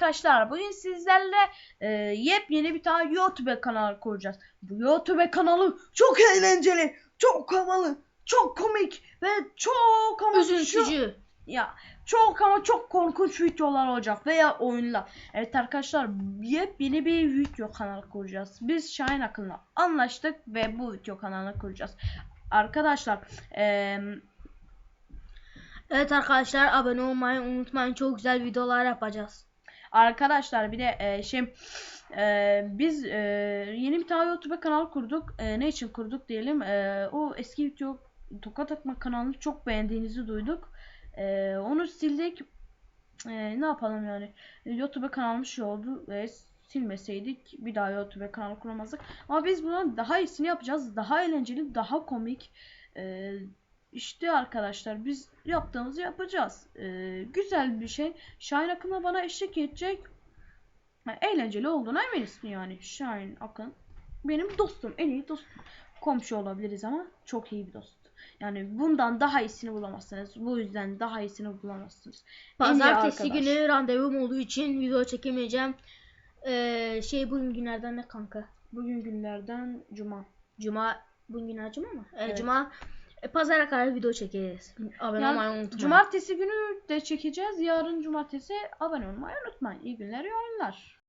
Arkadaşlar bugün sizlerle e, yepyeni bir tane YouTube kanalı kuracağız. Bu YouTube kanalı çok eğlenceli, çok havalı, çok komik ve çok ama Üzüntücü. ya çok ama çok korkunç videolar olacak veya oyunlar. Evet arkadaşlar yepyeni bir video kanalı kuracağız. Biz Şahin Akın'la anlaştık ve bu video kanalını kuracağız. Arkadaşlar eee Evet arkadaşlar abone olmayı unutmayın. Çok güzel videolar yapacağız. Arkadaşlar bir de e, şey e, biz e, yeni bir tane YouTube kanalı kurduk. E, ne için kurduk diyelim. E, o eski video tokat atma kanalını çok beğendiğinizi duyduk. E, onu sildik. E, ne yapalım yani. YouTube kanalımız şey oldu ve silmeseydik bir daha YouTube kanalı kuramazdık. Ama biz bundan daha iyisini yapacağız. Daha eğlenceli, daha komik. E, işte arkadaşlar biz yaptığımızı yapacağız. E, güzel bir şey. Şahin Akın'la bana eşlik edecek. Ha, eğlenceli olduğuna eminiz yani. Şahin Akın benim dostum. En iyi dostum. Komşu olabiliriz ama çok iyi bir dost. Yani bundan daha iyisini bulamazsınız. Bu yüzden daha iyisini bulamazsınız. Pazartesi günü randevum olduğu için video çekemeyeceğim. Ee, şey bugün günlerden ne kanka? Bugün günlerden cuma. Cuma. Bugün günler cuma mı? Ee, Evet. Cuma. E, pazara kadar video çekeceğiz. Abone Yani olmayı unutmayın. Cumartesi günü de çekeceğiz. Yarın cumartesi abone olmayı unutmayın. İyi günler, iyi oyunlar.